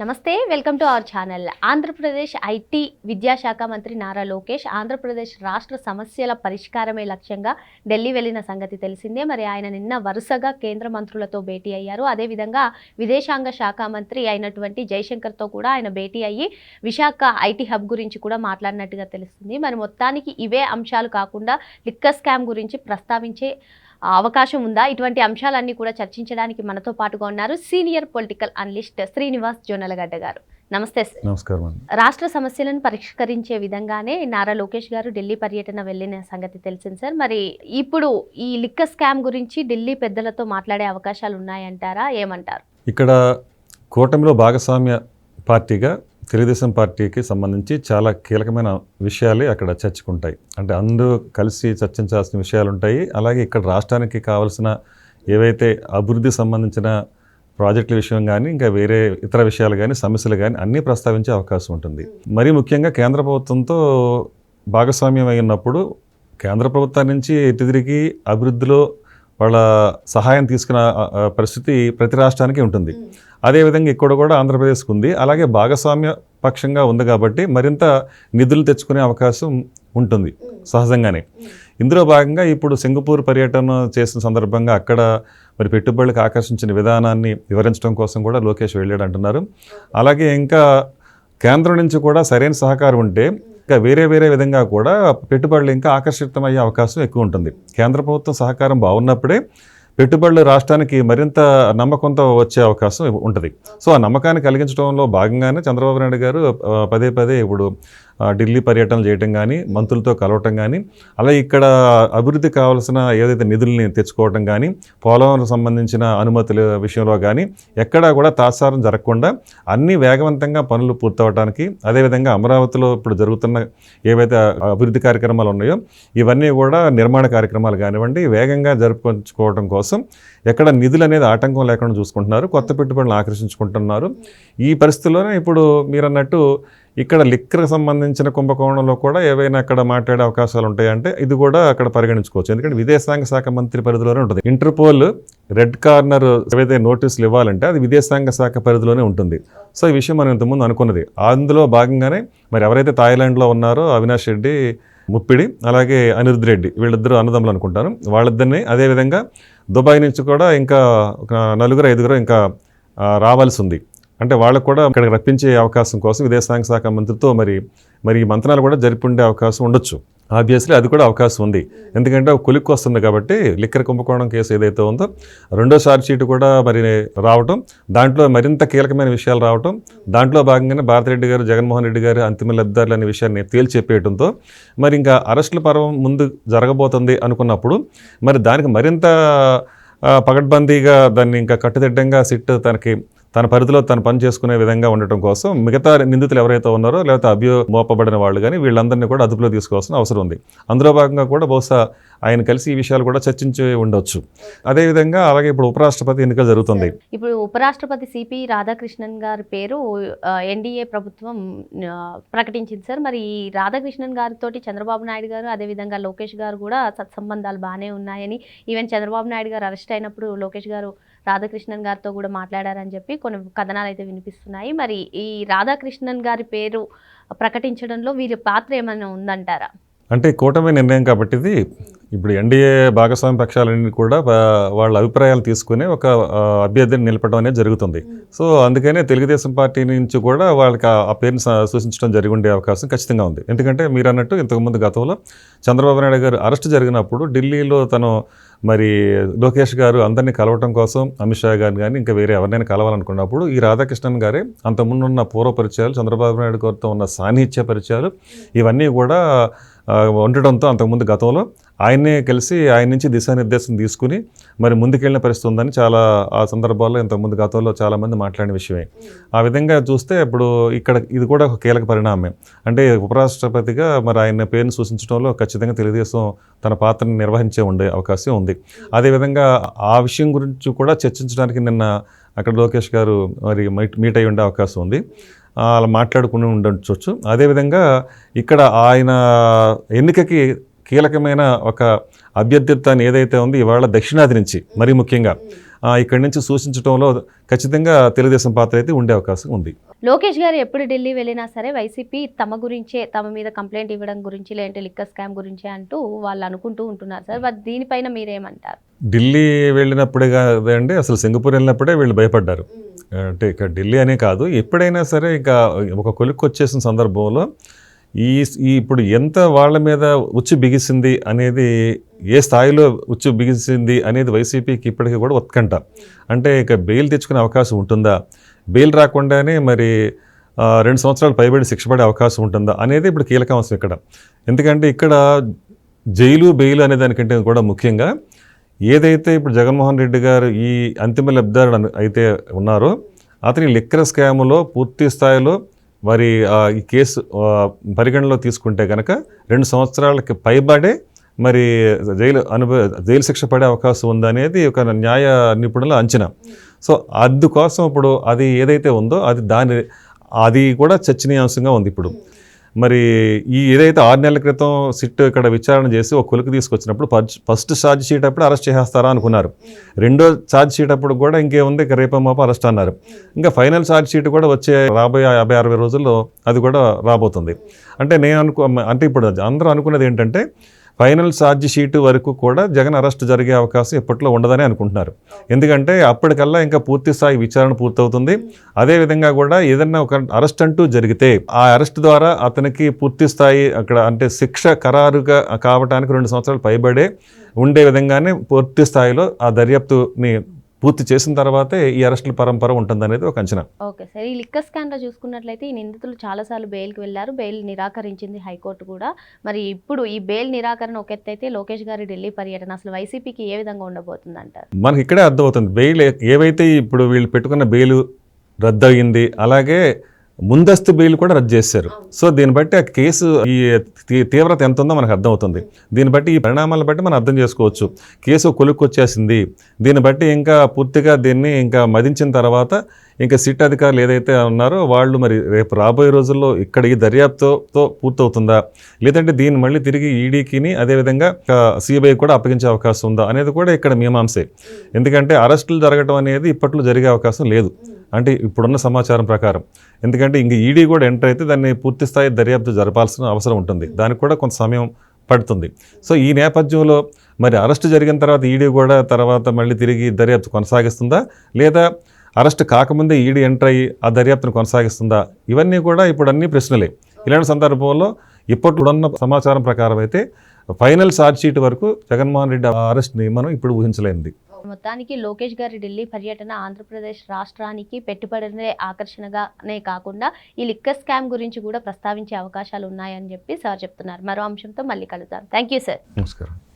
నమస్తే welcome to our channel. Andhra Pradesh IT విద్యాశాఖ మంత్రి నారా లోకేష్ ఆంధ్రప్రదేశ్ రాష్ట్ర సమస్యల పరిష్కారమే లక్ష్యంగా ఢిల్లీ వెళ్ళిన సంగతి తెలిసిందే. మరి ఆయన నిన్న వరుసగా కేంద్ర మంత్రులతో భేటీ అయ్యారు. అదేవిధంగా విదేశాంగ శాఖ మంత్రి అయినటువంటి జైశంకర్తో కూడా ఆయన భేటీ అయ్యి విశాఖ ఐటీ హబ్ గురించి కూడా మాట్లాడినట్టుగా తెలుస్తుంది. మరి మొత్తానికి ఇవే అంశాలు కాకుండా లిక్కర్ స్కామ్ గురించి ప్రస్తావించే అవకాశం ఉందా? ఇటువంటి అంశాలన్నీ కూడా చర్చించడానికి మనతో పాటుగా ఉన్నారు senior political analyst Srinivas Jonnalagadda గారు. నమస్తే సార్. నమస్కారం రాష్ట్ర సమస్యలను పరిష్కరించే విధంగానే నారా లోకేష్ గారు ఢిల్లీ పర్యటన వెళ్ళిన సంగతి తెలిసింది సార్. మరి ఇప్పుడు ఈ లిక్కర్ స్కామ్ గురించి ఢిల్లీ పెద్దలతో మాట్లాడే అవకాశాలు ఉన్నాయంటారా? ఏమంటారు? ఇక్కడ కూటమిలో భాగస్వామ్య పార్టీగా తెలుగుదేశం పార్టీకి సంబంధించి చాలా కీలకమైన విషయాలే అక్కడ చర్చకుంటాయి. అంటే అందరూ కలిసి చర్చించాల్సిన విషయాలు ఉంటాయి అలాగే ఇక్కడ రాష్ట్రానికి కావాల్సిన ఏవైతే అభివృద్ధి సంబంధించిన ప్రాజెక్టుల విషయం కానీ ఇంకా వేరే ఇతర విషయాలు కానీ సమస్యలు కానీ అన్నీ ప్రస్తావించే అవకాశం ఉంటుంది. మరీ ముఖ్యంగా కేంద్ర ప్రభుత్వంతో భాగస్వామ్యం అయినప్పుడు కేంద్ర ప్రభుత్వం నుంచి ఎటు తిరిగి అభివృద్ధిలో వాళ్ళ సహాయం తీసుకున్న పరిస్థితి ప్రతి రాష్ట్రానికి ఉంటుంది. అదేవిధంగా ఇక్కడ కూడా ఆంధ్రప్రదేశ్కు ఉంది. అలాగే భాగస్వామ్య పక్షంగా ఉంది కాబట్టి మరింత నిధులు తెచ్చుకునే అవకాశం ఉంటుంది సహజంగానే. ఇందులో భాగంగా ఇప్పుడు సింగపూర్ పర్యటన చేసిన సందర్భంగా అక్కడ మరి పెట్టుబడులకు ఆకర్షించిన విధానాన్ని వివరించడం కోసం కూడా లోకేష్ వెళ్ళాడు అంటున్నారు. అలాగే ఇంకా కేంద్రం నుంచి కూడా సరైన సహకారం ఉంటే ఇంకా వేరే వేరే విధంగా కూడా పెట్టుబడులు ఇంకా ఆకర్షితమయ్యే అవకాశం ఎక్కువ ఉంటుంది. కేంద్ర ప్రభుత్వం సహకారం బాగున్నప్పుడే పెట్టుబడులు రాష్ట్రానికి మరింత నమ్మకంతో వచ్చే అవకాశం ఉంటుంది. సో ఆ నమ్మకాన్ని కలిగించడంలో భాగంగానే చంద్రబాబు నాయుడు గారు పదే పదే ఇప్పుడు ఢిల్లీ పర్యటన చేయటం కానీ మంత్రులతో కలవటం కానీ అలా ఇక్కడ అభివృద్ధి కావాల్సిన ఏదైతే నిధుల్ని తెచ్చుకోవటం కానీ పోలవరం సంబంధించిన అనుమతుల విషయంలో కానీ ఎక్కడా కూడా తాత్సారం జరగకుండా అన్ని వేగవంతంగా పనులు పూర్తవటానికి అదేవిధంగా అమరావతిలో ఇప్పుడు జరుగుతున్న ఏవైతే అభివృద్ధి కార్యక్రమాలు ఉన్నాయో ఇవన్నీ కూడా నిర్మాణ కార్యక్రమాలు కానివ్వండి వేగంగా జరుపుకోవడం కోసం ఎక్కడ నిధులు అనేది ఆటంకం లేకుండా చూసుకుంటున్నారు కొత్త పెట్టుబడులను ఆకర్షించుకుంటున్నారు. ఈ పరిస్థితుల్లోనే ఇప్పుడు మీరు అన్నట్టు ఇక్కడ లిక్కర్కి సంబంధించిన కుంభకోణంలో కూడా ఏవైనా అక్కడ మాట్లాడే అవకాశాలు ఉంటాయంటే ఇది కూడా అక్కడ పరిగణించుకోవచ్చు. ఎందుకంటే విదేశాంగ శాఖ మంత్రి పరిధిలోనే ఉంటుంది. ఇంటర్పోల్ రెడ్ కార్నర్ ఏవైతే నోటీసులు ఇవ్వాలంటే అది విదేశాంగ శాఖ పరిధిలోనే ఉంటుంది. సో ఈ విషయం మనం ఇంతకుముందు అనుకున్నది. అందులో భాగంగానే మరి ఎవరైతే థాయిలాండ్లో ఉన్నారో అవినాష్ రెడ్డి ముప్పిడి అలాగే అనిరుద్ రెడ్డి వీళ్ళిద్దరూ అన్నదమ్ములు అనుకుంటాను. వాళ్ళిద్దరిని అదేవిధంగా దుబాయ్ నుంచి కూడా ఇంకా ఒక నలుగురు ఐదుగురు ఇంకా రావాల్సి ఉంది. అంటే వాళ్ళకు కూడా ఇక్కడికి రప్పించే అవకాశం కోసం విదేశాంగ శాఖ మంత్రితో మరి మరి ఈ మంత్రాలు కూడా జరిపిండే అవకాశం ఉండొచ్చు. ఆబ్వియస్లీ అది కూడా అవకాశం ఉంది. ఎందుకంటే కొలిక్కు వస్తుంది కాబట్టి లిక్కర్ కుంభకోణం కేసు ఏదైతే ఉందో రెండో ఛార్జ్ షీట్ కూడా మరి రావటం దాంట్లో మరింత కీలకమైన విషయాలు రావటం దాంట్లో భాగంగానే భారతిరెడ్డి గారు జగన్మోహన్ రెడ్డి గారు అంతిమ లబ్ధిదారులు అనే విషయాన్ని తేల్చెప్పేయడంతో మరి ఇంకా అరెస్టుల పర్వం ముందు జరగబోతుంది అనుకున్నప్పుడు మరి దానికి మరింత పగడ్బందీగా దాన్ని ఇంకా కట్టుదిడ్డంగా సిట్ తనకి తన పరిధిలో తను పని చేసుకునే విధంగా ఉండటం కోసం మిగతా నిందితులు ఎవరైతే ఉన్నారో లేకపోతే అభ్యో మోపబడిన వాళ్ళు కానీ వీళ్ళందరినీ కూడా అదుపులో తీసుకోవాల్సిన అవసరం ఉంది. అందులో భాగంగా కూడా బహుశా ఆయన కలిసి ఈ విషయాలు కూడా చర్చించి ఉండొచ్చు. అదేవిధంగా అలాగే ఇప్పుడు ఉపరాష్ట్రపతి ఎన్నికలు జరుగుతుంది. ఇప్పుడు ఉపరాష్ట్రపతి సిపి రాధాకృష్ణన్ గారి పేరు ఎన్డీఏ ప్రభుత్వం ప్రకటించింది సార్. మరి ఈ రాధాకృష్ణన్ గారితో చంద్రబాబు నాయుడు గారు అదేవిధంగా లోకేష్ గారు కూడా సత్సంబంధాలు బాగానే ఉన్నాయని ఈవెన్ చంద్రబాబు నాయుడు గారు అరెస్ట్ అయినప్పుడు లోకేష్ గారు రాధాకృష్ణన్ గారితో కూడా మాట్లాడారని చెప్పి కొన్ని కథనాలు అయితే వినిపిస్తున్నాయి. మరి ఈ రాధాకృష్ణన్ గారి పేరు ప్రకటించడంలో వీరి పాత్ర ఏమైనా ఉందంటారా? అంటే కూటమి నిర్ణయం కాబట్టి ఇది ఇప్పుడు ఎన్డీఏ భాగస్వామ్య పక్షాలన్నీ కూడా వాళ్ళ అభిప్రాయాలు తీసుకుని ఒక అభ్యర్థిని నిలపడం అనేది జరుగుతుంది. సో అందుకనే తెలుగుదేశం పార్టీ నుంచి కూడా వాళ్ళకి ఆ- పేరుని స- సూచించడం జరిగి ఉండే అవకాశం ఖచ్చితంగా ఉంది. ఎందుకంటే మీరు అన్నట్టు ఇంతకుముందు గతంలో చంద్రబాబు నాయుడు గారు అరెస్ట్ జరిగినప్పుడు ఢిల్లీలో తను మరి లోకేష్ గారు అందరినీ కలవటం కోసం అమిత్ షా గారిని కానీ ఇంకా వేరే ఎవరినైనా కలవాలనుకున్నప్పుడు ఈ రాధాకృష్ణన్ గారే అంతకుముందు ఉన్న పూర్వ పరిచయాలు చంద్రబాబు నాయుడు గారితో ఉన్న సాన్నిహిత్య పరిచయాలు ఇవన్నీ కూడా ఉండడంతో ఉండటంతో అంతకుముందు గతంలో ఆయన్నే కలిసి ఆయన నుంచి దిశానిర్దేశం తీసుకుని మరి ముందుకెళ్ళిన పరిస్థితి ఉందని చాలా ఆ సందర్భాల్లో ఇంతకుముందు గతంలో చాలామంది మాట్లాడిన విషయమే. ఆ విధంగా చూస్తే ఇప్పుడు ఇక్కడ ఇది కూడా ఒక కీలక పరిణామం అంటే ఉపరాష్ట్రపతిగా మరి ఆయన పేరును సూచించడంలో ఖచ్చితంగా తెలుగుదేశం తన పాత్రను నిర్వహించే ఉండే అవకాశం ఉంది. అదేవిధంగా ఆ విషయం గురించి కూడా చర్చించడానికి నిన్న అక్కడ లోకేష్ గారు మరి మీట్ మీట్ అయి ఉండే అవకాశం ఉంది. అలా మాట్లాడుకుని ఉండొచ్చు. అదేవిధంగా ఇక్కడ ఆయన ఎన్నికకి కీలకమైన ఒక అభ్యర్థిత్వాన్ని ఏదైతే ఉంది ఇవాళ దక్షిణాది నుంచి మరీ ముఖ్యంగా ఇక్కడి నుంచి సూచించడంలో ఖచ్చితంగా తెలుగుదేశం పాత్ర అయితే ఉండే అవకాశం ఉంది. లోకేష్ గారు ఎప్పుడు ఢిల్లీ వెళ్ళినా సరే వైసీపీ తమ గురించే తమ మీద కంప్లైంట్ ఇవ్వడం గురించి లేదంటే లిక్కర్ స్కామ్ గురించి అంటూ వాళ్ళు అనుకుంటూ ఉంటున్నారు సార్. మరి దీనిపైన మీరేమంటారు? ఢిల్లీ వెళ్ళినప్పుడే కాదండి అసలు సింగపూర్ వెళ్ళినప్పుడే వీళ్ళు భయపడ్డారు. అంటే ఇక ఢిల్లీ అనే కాదు ఎప్పుడైనా సరే ఇక ఒక కొలిక్కి వచ్చేసిన సందర్భంలో ఈ ఈ ఇప్పుడు ఎంత వాళ్ళ మీద ఉచ్చు బిగిసింది అనేది ఏ స్థాయిలో ఉచ్చు బిగిసింది అనేది వైసీపీకి ఇప్పటికీ కూడా ఉత్కంఠ. అంటే ఇక బెయిల్ తెచ్చుకునే అవకాశం ఉంటుందా? బెయిల్ రాకుండానే మరి రెండు సంవత్సరాలు పైబడి శిక్ష పడే అవకాశం ఉంటుందా అనేది ఇప్పుడు కీలక అంశం ఇక్కడ. ఎందుకంటే ఇక్కడ జైలు బెయిల్ అనే దానికంటే కూడా ముఖ్యంగా ఏదైతే ఇప్పుడు జగన్మోహన్ రెడ్డి గారు ఈ అంతిమ లబ్ధారుడు అయితే ఉన్నారో అతని లిక్కర్ స్కాములో పూర్తి స్థాయిలో మరి ఈ కేసు పరిగణలో తీసుకుంటే కనుక రెండు సంవత్సరాలకి పైబడే మరి జైలు అనుభవ జైలు శిక్ష పడే అవకాశం ఉందనేది ఒక న్యాయ నిపుణుల అంచనా. సో అందుకోసం ఇప్పుడు అది ఏదైతే ఉందో అది దాని అది కూడా చర్చనీయాంశంగా ఉంది ఇప్పుడు. మరి ఈ ఏదైతే ఆరు నెలల క్రితం సిట్ ఇక్కడ విచారణ చేసి ఒక కొలుకు తీసుకొచ్చినప్పుడు ఫస్ట్- ఫస్ట్ ఛార్జ్ షీట్ అప్పుడు అరెస్ట్ చేసేస్తారా అనుకున్నారు. రెండో ఛార్జ్ షీట్ అప్పుడు కూడా ఇంకేముంది ఇక రేపో మాప అరెస్ట్ అన్నారు. ఇంకా ఫైనల్ ఛార్జ్ షీట్ కూడా వచ్చే రాబోయే యాభై అరవై రోజుల్లో అది కూడా రాబోతుంది. అంటే నేను అనుకో అంటే ఇప్పుడు అందరూ అనుకున్నది ఏంటంటే ఫైనల్ ఛార్జ్ షీట్ వరకు కూడా జగన్ అరెస్ట్ జరిగే అవకాశం ఇప్పట్లో ఉండదని అనుకుంటున్నారు. ఎందుకంటే అప్పటికల్లా ఇంకా పూర్తి స్థాయి విచారణ పూర్తవుతుంది. అదేవిధంగా కూడా ఏదైనా ఒక అరెస్ట్ అంటూ జరిగితే ఆ అరెస్ట్ ద్వారా అతనికి పూర్తి స్థాయి అక్కడ అంటే శిక్ష ఖరారుగా కావడానికి రెండు సంవత్సరాలు పైబడే ఉండే విధంగానే పూర్తి స్థాయిలో ఆ దర్యాప్తుని పూర్తి చేసిన తర్వాతే ఈ అరెస్టుల పరంపర ఉంటుందనేది ఒక అంచనా. ఓకే సార్ ఈ లిక్కర్ స్కామ్లో చూసుకున్నట్లయితే ఈ నిందితులు చాలాసార్లు బెయిల్కి వెళ్ళారు బెయిల్ నిరాకరించింది హైకోర్టు కూడా. మరి ఇప్పుడు ఈ బెయిల్ నిరాకరణ ఒక ఎత్తు అయితే లోకేష్ గారి ఢిల్లీ పర్యటన అసలు వైసీపీకి ఏ విధంగా ఉండబోతుంది అంటారు మనకి ఇక్కడే అర్థమవుతుంది బెయిల్ ఏవైతే ఇప్పుడు వీళ్ళు పెట్టుకున్న బెయిల్ రద్దు అయ్యింది అలాగే ముందస్తు బెయిల్ కూడా రద్దు చేశారు. సో దీన్ని బట్టి ఆ కేసు ఈ తీవ్రత ఎంత ఉందో మనకు అర్థమవుతుంది. దీన్ని బట్టి ఈ పరిణామాలను బట్టి మనం అర్థం చేసుకోవచ్చు. కేసు కొలుక్కు వచ్చేసింది దీన్ని బట్టి ఇంకా పూర్తిగా దీన్ని ఇంకా మదించిన తర్వాత ఇంకా సిట్ అధికారులు ఏదైతే ఉన్నారో వాళ్ళు మరి రేపు రాబోయే రోజుల్లో ఇక్కడ ఈ దర్యాప్తుతో పూర్తవుతుందా? లేదంటే దీన్ని మళ్ళీ తిరిగి ఈడీకిని అదేవిధంగా సిబిఐ కూడా అప్పగించే అవకాశం ఉందా అనేది కూడా ఇక్కడ మీమాంసే. ఎందుకంటే అరెస్టులు జరగడం అనేది ఇప్పట్లో జరిగే అవకాశం లేదు. అంటే ఇప్పుడున్న సమాచారం ప్రకారం. ఎందుకంటే ఇంక ఈడీ కూడా ఎంటర్ అయితే దాన్ని పూర్తి స్థాయి దర్యాప్తు జరపాల్సిన అవసరం ఉంటుంది. దానికి కూడా కొంత సమయం పడుతుంది. సో ఈ నేపథ్యంలో మరి అరెస్ట్ జరిగిన తర్వాత ఈడీ కూడా తర్వాత మళ్ళీ తిరిగి దర్యాప్తు కొనసాగిస్తుందా? లేదా అరెస్ట్ కాకముందే ఈడీ ఎంటర్ అయ్యి ఆ దర్యాప్తును కొనసాగిస్తుందా? ఇవన్నీ కూడా ఇప్పుడు అన్ని ప్రశ్నలే. ఇలాంటి సందర్భంలో ఇప్పటిన్న సమాచారం ప్రకారం అయితే ఫైనల్ ఛార్జ్ షీట్ వరకు జగన్మోహన్ రెడ్డి అరెస్ట్ని మనం ఇప్పుడు ఊహించలేనిది. మొత్తానికి లోకేష్ గారి ఢిల్లీ పర్యటన ఆంధ్రప్రదేశ్ రాష్ట్రానికి పెట్టుబడులే ఆకర్షణగానే కాకుండా ఈ లిక్కర్ స్కామ్ గురించి కూడా ప్రస్తావించే అవకాశాలు ఉన్నాయని చెప్పి సార్ చెప్తున్నారు. మరో అంశంతో మళ్ళీ కలుద్దాం. Thank you sir. నమస్కారం.